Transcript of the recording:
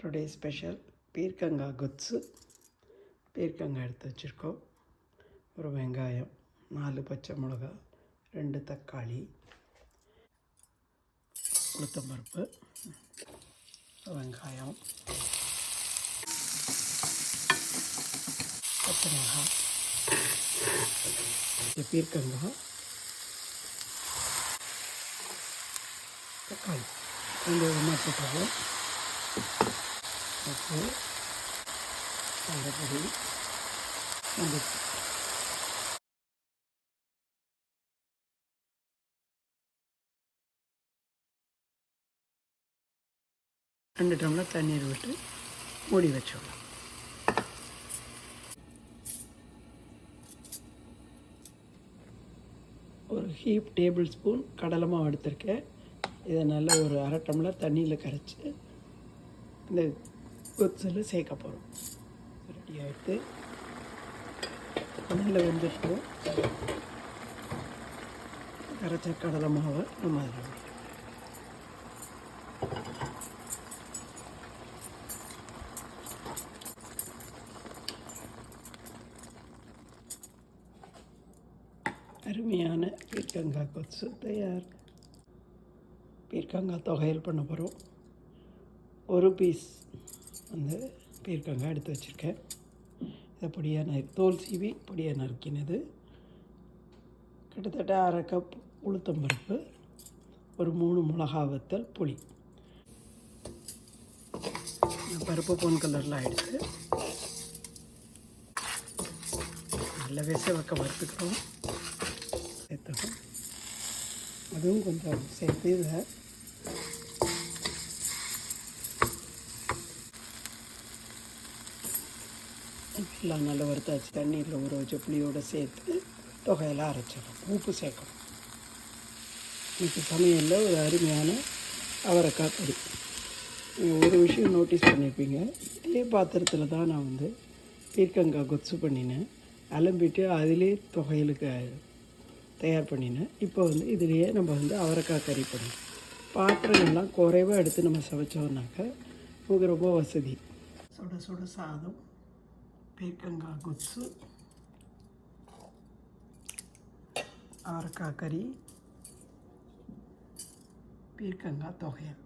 Today special பீர்க்கங்காய் குத்ஸு பீர்க்கங்காய் எடுத்து வச்சுருக்கோம். ஒரு வெங்காயம் நாலு பச்சை மிளகா ரெண்டு தக்காளி உளுத்தம்பருப்பு வெங்காயம் பச்சை மிளகாய் பீர்க்கங்காய் தக்காளி. ரெண்டு ஒன்றா போட்டுருவோம். உப்பு மிளகுப்பொடி மஞ்சள் ரெண்டு டம்ளர் தண்ணீர் விட்டு மூடி வச்சுக்கலாம் ஒரு ஹீப் டேபிள் ஸ்பூன் கடலமாக எடுத்திருக்கேன். இதை நல்லா ஒரு அரை டம்ளர் தண்ணியில் கரைச்சி இந்த கொச்சில் சேர்க்க போகிறோம் ரெடி ஆகிட்டு நல்லா வெந்துட்டு கரைச்ச கடலை மாவை நம்ம அதில் அருமையான பீர்க்கங்காய் கொசு தயார். பீர்க்கங்காய் தொகையில் பண்ண போகிறோம் ஒரு பீஸ் வந்து பீர்க்கங்காய் எடுத்து வச்சுருக்கேன். இதை பொடியாக நறு தோல் சீவி பொடியாக நறுக்கினது. கிட்டத்தட்ட அரை கப் உளுத்தம்பருப்பு ஒரு மூணு மிளகா வத்தல் புளி பருப்பு பொன் கலரில் எடுத்து நல்ல விச வைக்க வறுத்துக்கிறோம் சேர்த்துக்கணும். அதுவும் கொஞ்சம் சேர்த்து இதை எல்லாம் நல்லா வறுத்தாச்சு. தண்ணீரில் ஊற வச்ச புளியோடு சேர்த்து தொகையெல்லாம் அரைச்சிடும் உப்பு சேர்க்கணும். இன்னைக்கு சமையலில் ஒரு அருமையான அவரைக்காய் கறி நீங்கள் ஒரு விஷயம் நோட்டீஸ் பண்ணியிருப்பீங்க இதே பாத்திரத்தில் தான் நான் வந்து பீர்க்கங்காய் கொத்து பண்ணினேன். அலம்பிட்டு அதிலே தொகையலுக்கு தயார் பண்ணினேன். இப்போ வந்து இதுலேயே நம்ம வந்து அவரைக்காய் கறி பண்ணணும் பாத்திரங்கள்லாம் குறைவாக எடுத்து நம்ம சமைச்சோம்னாக்க நமக்கு ரொம்ப வசதி. சுட சுட சாதம். பீர்க்கங்காய் குத்து அவரைக்காய் கறி பீர்க்கங்காய் தொகையல்